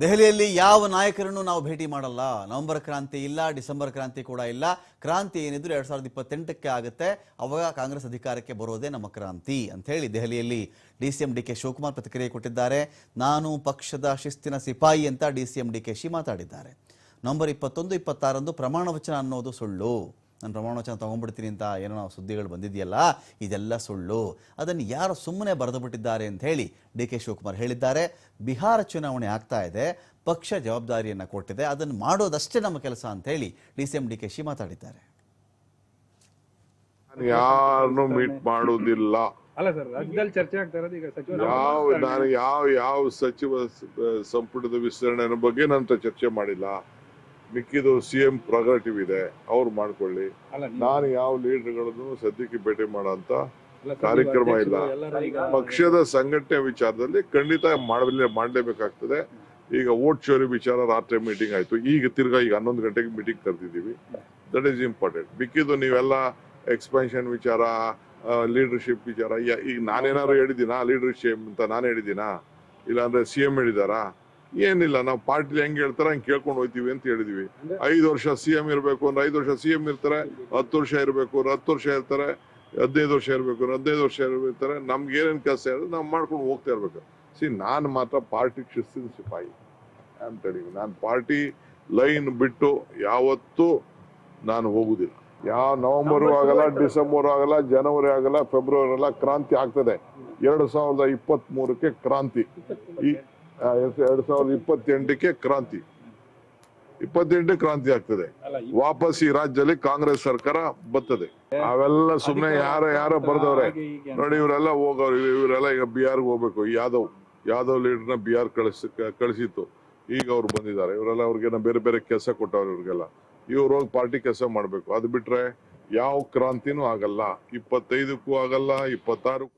ದೆಹಲಿಯಲ್ಲಿ ಯಾವ ನಾಯಕರನ್ನು ನಾವು ಭೇಟಿ ಮಾಡಲ್ಲ? ನವೆಂಬರ್ ಕ್ರಾಂತಿ ಇಲ್ಲ, ಡಿಸೆಂಬರ್ ಕ್ರಾಂತಿ ಕೂಡ ಇಲ್ಲ. ಕ್ರಾಂತಿ ಏನಿದ್ರು ಎರಡ್ ಸಾವಿರದ ಇಪ್ಪತ್ತೆಂಟಕ್ಕೆ ಆಗುತ್ತೆ. ಅವಾಗ ಕಾಂಗ್ರೆಸ್ ಅಧಿಕಾರಕ್ಕೆ ಬರೋದೇ ನಮ್ಮ ಕ್ರಾಂತಿ ಅಂತ ಹೇಳಿ ದೆಹಲಿಯಲ್ಲಿ D C M D K Shivakumar ಪ್ರತಿಕ್ರಿಯೆ ಕೊಟ್ಟಿದ್ದಾರೆ. ನಾನು ಪಕ್ಷದ ಶಿಸ್ತಿನ ಸಿಪಾಯಿ ಅಂತ D C M D K she ಮಾತಾಡಿದ್ದಾರೆ. ನವೆಂಬರ್ ಇಪ್ಪತ್ತೊಂದು ಇಪ್ಪತ್ತಾರಂದು ಪ್ರಮಾಣ ವಚನ ಅನ್ನೋದು ಸುಳ್ಳು. ನಾನು ಪ್ರಮಾಣವಚನ ತೊಗೊಂಡ್ಬಿಡ್ತೀನಿ ಅಂತ ಏನೋ ನಾವು ಸುದ್ದಿಗಳು ಬಂದಿದೆಯಲ್ಲ ಇದೆಲ್ಲ ಸುಳ್ಳು. ಅದನ್ನು ಯಾರು ಸುಮ್ಮನೆ ಬರೆದು ಬಿಟ್ಟಿದ್ದಾರೆ ಅಂತ ಹೇಳಿ ಡಿ ಕೆ ಶಿವಕುಮಾರ್ ಹೇಳಿದ್ದಾರೆ. ಬಿಹಾರ ಚುನಾವಣೆ ಆಗ್ತಾ ಇದೆ ಪಕ್ಷ ಜವಾಬ್ದಾರಿಯನ್ನು ಕೊಟ್ಟಿದೆ ಅದನ್ನು ಮಾಡೋದಷ್ಟೇ ನಮ್ಮ ಕೆಲಸ ಅಂತ ಹೇಳಿ D C M D K she ಮಾತಾಡಿದ್ದಾರೆ. ನಾನು ಯಾರನ್ನು ಮೀಟ್ ಮಾಡುವುದಿಲ್ಲ. ಅಲ್ಲ ಸರ್ ರಾಜ್ಯದಲ್ಲಿ ಚರ್ಚೆ ಆಗ್ತಾ ಇರೋದು ಈಗ ಸಚಿವ ಯಾವ ನಾನು ಯಾವ ಯಾವ ಸಚಿವ ಸಂಪುಟದ ವಿಸ್ತರಣೆ ಬಗ್ಗೆ ನಾನು ಚರ್ಚೆ ಮಾಡಿಲ್ಲ. ಮಿಕ್ಕಿದು ಸಿ ಎಂ ಪ್ರೊಗರೇಟಿವ್ ಇದೆ ಅವ್ರು ಮಾಡ್ಕೊಳ್ಳಿ. ನಾನು ಯಾವ ಲೀಡರ್ಗಳನ್ನು ಸದ್ಯಕ್ಕೆ ಭೇಟಿ ಮಾಡೋಂತ ಕಾರ್ಯಕ್ರಮ ಇಲ್ಲ. ಪಕ್ಷದ ಸಂಘಟನೆ ವಿಚಾರದಲ್ಲಿ ಖಂಡಿತ ಮಾಡಲೇ ಮಾಡಲೇಬೇಕಾಗ್ತದೆ. ಈಗ ಓಟ್ ಚೋರಿ ವಿಚಾರ ರಾತ್ರಿ ಮೀಟಿಂಗ್ ಆಯ್ತು. ಈಗ ತಿರ್ಗಾ ಈಗ ಹನ್ನೊಂದು ಗಂಟೆಗೆ ಮೀಟಿಂಗ್ ಕರೆದಿದ್ದೀವಿ. ದಟ್ ಈಸ್ ಇಂಪಾರ್ಟೆಂಟ್ ಮಿಕ್ಕಿದ್ದು ನೀವೆಲ್ಲ ಎಕ್ಸ್ಪೆನ್ಷನ್ ವಿಚಾರ ಲೀಡರ್ಶಿಪ್ ವಿಚಾರ ಈಗ ನಾನೇನಾದ್ರು ಹೇಳಿದ್ದೀನಾ? ಲೀಡರ್ಶಿಪ್ ಅಂತ ನಾನು ಹೇಳಿದ್ದೀನಾ? ಇಲ್ಲಾಂದ್ರೆ ಸಿ ಎಂ ಹೇಳಿದಾರಾ ಏನಿಲ್ಲ ನಾವು ಪಾರ್ಟಿಲಿ ಹೆಂಗ್ ಹೇಳ್ತಾರೆ ಹಂಗೆ ಕೇಳ್ಕೊಂಡು ಹೋಯ್ತೀವಿ ಅಂತ ಹೇಳಿದೀವಿ. ಐದು ವರ್ಷ ಸಿ ಎಂ ಇರಬೇಕು ಅಂದ್ರೆ ಐದು ವರ್ಷ ಸಿ ಎಂ ಇರ್ತಾರೆ ಹತ್ತು ವರ್ಷ ಇರಬೇಕು ಅಂದ್ರೆ ಹತ್ತು ವರ್ಷ ಇರ್ತಾರೆ ಹದಿನೈದು ವರ್ಷ ಇರಬೇಕು ಅಂದ್ರೆ ಹದಿನೈದು ವರ್ಷ ಇರ್ತಾರೆ ನಮ್ಗೆ ಏನೇನು ಕೆಲಸ ಇರೋದು ನಾವು ಮಾಡ್ಕೊಂಡು ಹೋಗ್ತಾ ಇರ್ಬೇಕು. ಸಿ ನಾನು ಮಾತ್ರ ಪಾರ್ಟಿ ಶಿಸ್ತಿನ ಸಿಪಾಯಿ ಅಂತ ಹೇಳಿದ್ವಿ ನಾನು ಪಾರ್ಟಿ ಲೈನ್ ಬಿಟ್ಟು ಯಾವತ್ತೂ ನಾನು ಹೋಗುದಿಲ್ಲ. ಯಾವ ನವೆಂಬರ್ ಆಗಲ್ಲ ಡಿಸೆಂಬರ್ ಆಗಲ್ಲ ಜನವರಿ ಆಗಲ್ಲ ಫೆಬ್ರವರಿ ಆಗಲ್ಲ ಕ್ರಾಂತಿ ಆಗ್ತದೆ. ಎರಡು ಸಾವಿರದ ಇಪ್ಪತ್ತ್ ಮೂರಕ್ಕೆ ಕ್ರಾಂತಿ ಎರಡು ಸಾವಿರದ ಇಪ್ಪತ್ತೆಂಟಕ್ಕೆ ಕ್ರಾಂತಿ. ಇಪ್ಪತ್ತೆಂಟು ಕ್ರಾಂತಿ ಆಗ್ತದೆ. ವಾಪಸ್ ಈ ರಾಜ್ಯದಲ್ಲಿ ಕಾಂಗ್ರೆಸ್ ಸರ್ಕಾರ ಬರ್ತದೆ. ಅವೆಲ್ಲ ಸುಮ್ಮನೆ ಯಾರ ಯಾರ ಬರ್ದವ್ರೆ. ನೋಡಿ ಇವರೆಲ್ಲ ಹೋಗೋರು ಇವ್- ಇವರೆಲ್ಲ ಈಗ ಬಿಹಾರ್ಗೆ ಹೋಗ್ಬೇಕು. ಯಾದವ್ ಯಾದವ್ ಲೀಡರ್ನ ಬಿಹಾರ್ ಕಳಿಸ್ ಕಳಿಸಿತ್ತು. ಈಗ ಅವ್ರು ಬಂದಿದ್ದಾರೆ. ಇವರೆಲ್ಲ ಅವ್ರಿಗೆಲ್ಲ ಬೇರೆ ಬೇರೆ ಕೆಲಸ ಕೊಟ್ಟವ್ರು ಇವ್ರಿಗೆಲ್ಲ. ಇವ್ರು ಹೋಗಿ ಪಾರ್ಟಿ ಕೆಲಸ ಮಾಡ್ಬೇಕು. ಅದು ಬಿಟ್ರೆ ಯಾವ ಕ್ರಾಂತಿನೂ ಆಗಲ್ಲ. ಇಪ್ಪತ್ತೈದಕ್ಕೂ ಆಗಲ್ಲ ಇಪ್ಪತ್ತಾರಕ್ಕೂ